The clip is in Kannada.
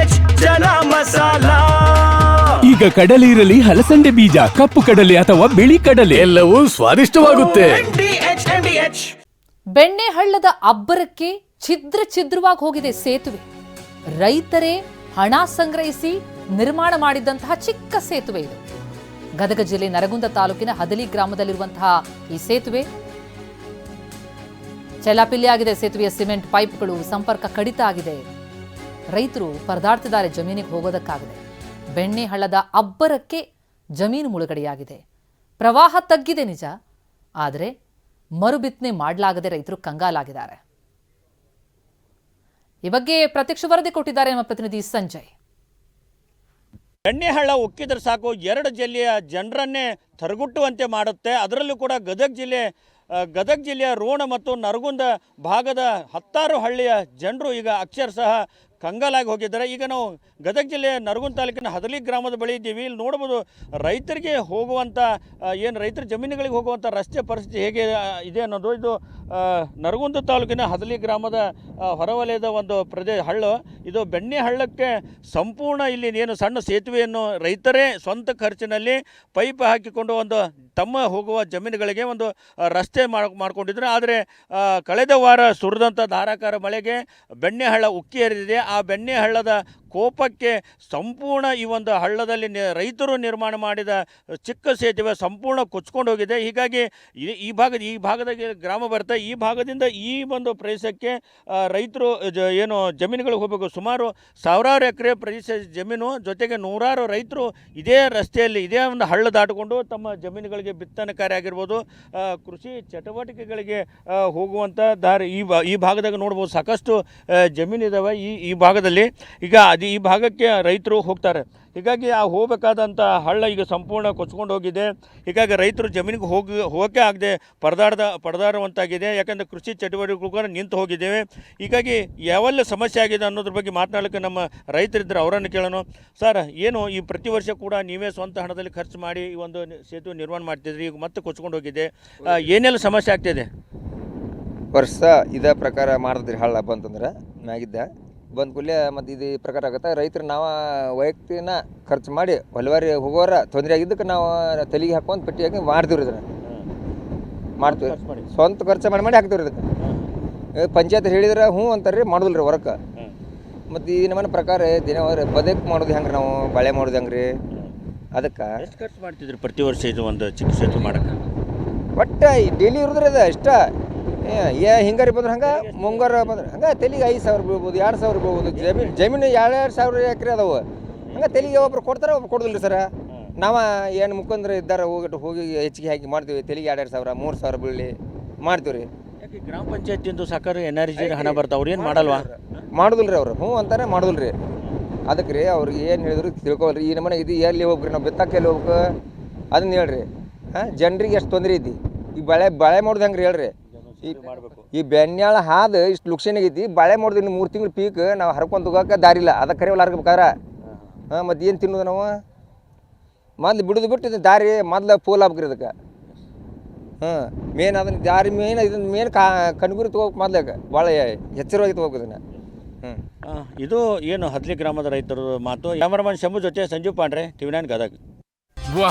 ಎಚ್ ಈಗ ಕಡಲೆ ಇರಲಿ ಹಲಸಂಡೆ ಬೀಜ ಕಪ್ಪು ಕಡಲೆ ಅಥವಾ ಬಿಳಿ ಕಡಲೆ. ಎಲ್ಲವೂ ಸ್ವಾದಿಷ್ಟವಾಗುತ್ತೆ. ಬೆಣ್ಣೆ ಹಳ್ಳದ ಅಬ್ಬರಕ್ಕೆ ಛಿದ್ರ ಛಿದ್ರವಾಗಿ ಹೋಗಿದೆ ಸೇತುವೆ. ರೈತರೇ ಹಣ ಸಂಗ್ರಹಿಸಿ ನಿರ್ಮಾಣ ಮಾಡಿದಂತಹ ಚಿಕ್ಕ ಸೇತುವೆ ಇದು. ಗದಗ ಜಿಲ್ಲೆ ನರಗುಂದ ತಾಲೂಕಿನ ಹದಲಿ ಗ್ರಾಮದಲ್ಲಿರುವಂತಹ ಈ ಸೇತುವೆ. ಚೆಲ್ಲಾಪಿಲ್ಲಿಯಾಗಿದೆ ಸೇತುವೆಯ ಸಿಮೆಂಟ್ ಪೈಪ್ಗಳು ಸಂಪರ್ಕ ಕಡಿತ ಆಗಿದೆ. ರೈತರು ಪರದಾಡ್ತಿದ್ದಾರೆ ಜಮೀನಿಗೆ ಹೋಗೋದಕ್ಕಾಗದೆ. ಬೆಣ್ಣೆ ಹಳ್ಳದ ಅಬ್ಬರಕ್ಕೆ ಜಮೀನು ಮುಳುಗಡೆಯಾಗಿದೆ. ಪ್ರವಾಹ ತಗ್ಗಿದೆ ನಿಜ, ಆದರೆ ಮರುಬಿತ್ತನೆ ಮಾಡಲಾಗದೆ ರೈತರು ಕಂಗಾಲಾಗಿದ್ದಾರೆ. ಈ ಬಗ್ಗೆ ಪ್ರತ್ಯಕ್ಷ ವರದಿ ಕೊಟ್ಟಿದ್ದಾರೆ ನಮ್ಮ ಪ್ರತಿನಿಧಿ ಸಂಜಯ್. ಬೆಣ್ಣೆಹಳ್ಳ ಉಕ್ಕಿದ್ರೆ ಸಾಕು, ಎರಡು ಜಿಲ್ಲೆಯ ಜನರನ್ನೇ ತರಗುಟ್ಟುವಂತೆ ಮಾಡುತ್ತೆ. ಅದರಲ್ಲೂ ಕೂಡ ಗದಗ ಜಿಲ್ಲೆ ಗದಗ ಜಿಲ್ಲೆಯ ರೋಣ ಮತ್ತು ನರಗುಂದ ಭಾಗದ ಹತ್ತಾರು ಹಳ್ಳಿಯ ಜನರು ಈಗ ಅಕ್ಷರಶಃ ಕಂಗಾಲಾಗಿ ಹೋಗಿದ್ದಾರೆ. ಈಗ ನಾವು ಗದಗ ಜಿಲ್ಲೆಯ ನರಗುಂದ ತಾಲೂಕಿನ ಹದಲಿ ಗ್ರಾಮದ ಬಳಿ ಇದ್ದೀವಿ. ಇಲ್ಲಿ ನೋಡ್ಬೋದು ರೈತರಿಗೆ ಹೋಗುವಂಥ ಏನು ರೈತರ ಜಮೀನುಗಳಿಗೆ ಹೋಗುವಂಥ ರಸ್ತೆ ಪರಿಸ್ಥಿತಿ ಹೇಗೆ ಇದೆ ಅನ್ನೋದು ಇದು ನರಗುಂದ ತಾಲೂಕಿನ ಹದಲಿ ಗ್ರಾಮದ ಹೊರವಲಯದ ಒಂದು ಪ್ರದೇಶ ಹಳ್ಳ. ಇದು ಬೆಣ್ಣೆ ಹಳ್ಳಕ್ಕೆ ಸಂಪೂರ್ಣ ಇಲ್ಲಿ ಏನು ಸಣ್ಣ ಸೇತುವೆಯನ್ನು ರೈತರೇ ಸ್ವಂತ ಖರ್ಚಿನಲ್ಲಿ ಪೈಪ್ ಹಾಕಿಕೊಂಡು ಒಂದು ತಮ್ಮ ಹೋಗುವ ಜಮೀನುಗಳಿಗೆ ಒಂದು ರಸ್ತೆ ಮಾಡಿಕೊಂಡಿದ್ದರು ಮಾಡ್ಕೊಂಡಿದ್ರು. ಆದರೆ ಕಳೆದ ವಾರ ಸುರಿದಂಥ ಧಾರಾಕಾರ ಮಳೆಗೆ ಬೆಣ್ಣೆಹಳ್ಳ ಉಕ್ಕಿ ಹರಿದಿದೆ. ಆ ಬೆಣ್ಣೆಹಳ್ಳದ ಕೋಪಕ್ಕೆ ಸಂಪೂರ್ಣ ಈ ಒಂದು ಹಳ್ಳದಲ್ಲಿ ರೈತರು ನಿರ್ಮಾಣ ಮಾಡಿದ ಚಿಕ್ಕ ಸೇತುವೆ ಸಂಪೂರ್ಣ ಕೊಚ್ಕೊಂಡು ಹೋಗಿದೆ. ಹೀಗಾಗಿ ಈ- ಭಾಗದ, ಈ ಭಾಗದಾಗೆ ಗ್ರಾಮ ಬರ್ತಾ, ಈ ಭಾಗದಿಂದ ಈ ಒಂದು ಪ್ರದೇಶಕ್ಕೆ ರೈತರು ಏನು ಜಮೀನುಗಳಿಗೆ ಹೋಗಬೇಕು. ಸುಮಾರು ಸಾವಿರಾರು ಎಕರೆ ಪ್ರದೇಶ ಜಮೀನು, ಜೊತೆಗೆ ನೂರಾರು ರೈತರು ಇದೇ ರಸ್ತೆಯಲ್ಲಿ, ಇದೇ ಒಂದು ಹಳ್ಳ ದಾಟಿಕೊಂಡು ತಮ್ಮ ಜಮೀನುಗಳಿಗೆ ಬಿತ್ತನೆ ಕಾರ್ಯ ಆಗಿರ್ಬೋದು ಕೃಷಿ ಚಟುವಟಿಕೆಗಳಿಗೆ ಹೋಗುವಂಥ ದಾರಿ ಈ ಈ ಭಾಗದಾಗ ನೋಡ್ಬೋದು ಸಾಕಷ್ಟು ಜಮೀನು ಜಮೀನಿದಾವೆ ಈ ಈ ಭಾಗದಲ್ಲಿ. ಈಗ ಅದು ಈ ಭಾಗಕ್ಕೆ ರೈತರು ಹೋಗ್ತಾರೆ. ಹೀಗಾಗಿ ಆ ಹೋಗಬೇಕಾದಂಥ ಹಳ್ಳ ಈಗ ಸಂಪೂರ್ಣ ಕೊಚ್ಕೊಂಡು ಹೋಗಿದೆ. ಹೀಗಾಗಿ ರೈತರು ಜಮೀನಿಗೆ ಹೋಗಿ, ಹೋಗಕ್ಕೆ ಆಗದೆ ಪರದಾಡ್ದ, ಪರದಾಡುವಂತಾಗಿದೆ. ಯಾಕಂದರೆ ಕೃಷಿ ಚಟುವಟಿಕೆಗಳು ಕೂಡ ನಿಂತು ಹೋಗಿದ್ದೇವೆ. ಹೀಗಾಗಿ ಯಾವೆಲ್ಲ ಸಮಸ್ಯೆ ಆಗಿದೆ ಅನ್ನೋದ್ರ ಬಗ್ಗೆ ಮಾತನಾಡಲಿಕ್ಕೆ ನಮ್ಮ ರೈತರಿದ್ದರೆ ಅವರನ್ನು ಕೇಳೋಣ. ಸರ್, ಏನು ಈ ಪ್ರತಿ ವರ್ಷ ಕೂಡ ನೀವೇ ಸ್ವಂತ ಹಣದಲ್ಲಿ ಖರ್ಚು ಮಾಡಿ ಈ ಒಂದು ಸೇತುವೆ ನಿರ್ಮಾಣ ಮಾಡ್ತಿದ್ರಿ, ಈಗ ಮತ್ತೆ ಕೊಚ್ಕೊಂಡು ಹೋಗಿದೆ. ಏನೆಲ್ಲ ಸಮಸ್ಯೆ ಆಗ್ತಿದೆ? ವರ್ಷ ಇದೇ ಪ್ರಕಾರ ಮಾಡಿದ್ರಿ ಹಳ್ಳ ಬಂತಂದ್ರೆ, ಮ್ಯಾಗಿದ್ದ. ಬಂದ ಕೂಡಲೇ ಮತ್ತು ಇದು ಈ ಪ್ರಕಾರ ಆಗುತ್ತೆ. ರೈತರು ನಾವು ವೈಯಕ್ತಿನ ಖರ್ಚು ಮಾಡಿ ಹೊಲವಾರಿ ಹೋಗೋರ ತೊಂದರೆ ಆಗಿದ್ದಕ್ಕೆ ನಾವು ತಲೆಗೆ ಹಾಕೊಂಡು ಪಟ್ಟಿ ಹಾಕಿ ಮಾಡ್ತೀವಿ. ಇದನ್ನ ಮಾಡ್ತೀವಿ ಸ್ವಂತ ಖರ್ಚು ಮಾಡಿ ಮಾಡಿ ಹಾಕ್ತೀವಿ ಇದಕ್ಕೆ. ಪಂಚಾಯತ್ ಹೇಳಿದ್ರೆ ಹ್ಞೂ ಅಂತಾರೆ ರೀ ಮಾಡೋದಿಲ್ಲ ರೀ ವರ್ಕ್ ಮತ್ತು ಈ ನಮ್ಮನೆ ಪ್ರಕಾರ ದಿನ ಬದಕ್ ಮಾಡೋದು ಹೆಂಗೆ ನಾವು? ಬಳೆ ಮಾಡೋದು ಹೆಂಗೆ ರೀ ಅದಕ್ಕೆ. ಎಷ್ಟು ಖರ್ಚು ಮಾಡ್ತಿದ್ರಿ ಪ್ರತಿ ವರ್ಷ ಇದು ಒಂದು ಚಿಕ್ಕ ಸೇತುವೆ ಮಾಡೋಕೆ ಒಟ್ಟು ಡೈಲಿ ಇರೋದ್ರಿ ಅದು ಇಷ್ಟ. ಏ ಏ ಹಿಂಗಾರಿ ಬಂದ್ರೆ ಹಂಗೆ? ಮುಂಗಾರು ಬಂದ್ರೆ ಹಂಗೆ? ತೆಲಿಗೆ ಐದು ಸಾವಿರ ಬೀಳ್ಬೋದು ಎರಡು ಸಾವಿರ ಬೀಳ್ಬೋದು. ಜಮೀನು ಜಮೀನು ಎರಡು ಎರಡು ಸಾವಿರ ಎಕರೆ ಅದಾವೆ. ಹಂಗೆ ತೆಲಿಗೆ ಒಬ್ರು ಕೊಡ್ತಾರೆ ಒಬ್ರು ಕೊಡೋದಿಲ್ಲ ಸರ. ನಾವು ಏನು ಮುಖಂದ್ರ ಇದ್ದಾರೆ ಹೋಗಿ ಹೋಗಿ ಹೆಚ್ಚಿಗೆ ಹಾಕಿ ಮಾಡ್ತೀವಿ. ತೆಲಿಗೆ ಎರಡು ಎರಡು ಸಾವಿರ ಮೂರು ಸಾವಿರ ಬೀಳಲಿ ಮಾಡ್ತೀವಿ ರೀ ಯಾಕೆ ಗ್ರಾಮ ಪಂಚಾಯತಿಂದು ಸಾಕಾರ ಎನರ್ಜಿ ಹಣ ಬರ್ತಾವೆ? ಅವ್ರು ಏನು ಮಾಡಲ್ವಾ? ಮಾಡೋದಿಲ್ಲ ರೀ ಅವ್ರು. ಹ್ಞೂ ಅಂತಾರೆ ಮಾಡೋದಿಲ್ಲ ರೀ ಅದಕ್ಕೆ ರೀ ಅವ್ರಿಗೆ ಏನು ಹೇಳಿದ್ರು ತಿಳ್ಕೊಳ್ರಿ. ಈ ನಮ್ಮನೆ ಇದು ಎಲ್ಲಿ ಹೋಗ್ರಿ ನಾವು ಬಿತ್ತಕ್ಕೆ ಎಲ್ಲಿ ಹೋಗ್ಬೇಕು? ಅದನ್ನ ಹೇಳ್ರಿ. ಹಾಂ ಜನರಿಗೆ ಎಷ್ಟು ತೊಂದರೆ ಐತಿ? ಈ ಬಳೆ ಬಳೆ ಮಾಡೋದು ಹೆಂಗೆ ರೀ ಹೇಳ್ರಿ? ಈ ಈ ಬೆನ್ಯಾಳ ಹಾದು ಇಷ್ಟು ಲುಕ್ಷನ್ ಆಗೈತಿ. ಬಾಳೆ ಮಾಡೋದು ಇನ್ನು ಮೂರು ತಿಂಗಳು ಪೀಕ್ ನಾವು ಹರ್ಕೊಂಡು ಹೋಗೋಕೆ ದಾರಿ ಇಲ್ಲ. ಅದಕ್ಕೆ ಕರಿವಲ್ಲ ಹರ್ಬೇಕಾರೆ ಹಾಂ ಮತ್ತು ಏನು ತಿನ್ನೋದು ನಾವು? ಮೊದ್ಲು ಬಿಡೋದು ಬಿಟ್ಟು ಇದು ದಾರಿ ಮೊದ್ಲು ಪೋಲ್ ಆಗ್ಬೇಕ್ರಿ ಇದಕ್ಕೆ ಹಾಂ ಮೇನ್ ಅದನ್ನ ದಾರಿ ಮೇನ್ ಇದನ್ನ ಮೇನ್ ಕಾ ಕಣ್ಗುರಿ ತೊಗೋಬೇಕು ಮೊದ್ಲಾಗ ಭಾಳ ಎಚ್ಚರವಾಗಿ ತೊಗೋಬೇಕು ಇದನ್ನು. ಹ್ಞೂ ಇದು ಏನು ಹದ್ಲಿ ಗ್ರಾಮದ ರೈತರ ಮಾತು? ಕ್ಯಾಮರಾಮನ್ ಶಂಭು ಜೊತೆ ಸಂಜೀವ್ ಪಾಂಡ್ರೆ ಟಿವಿ ನೈನ್ ಗದಗ. ವಾ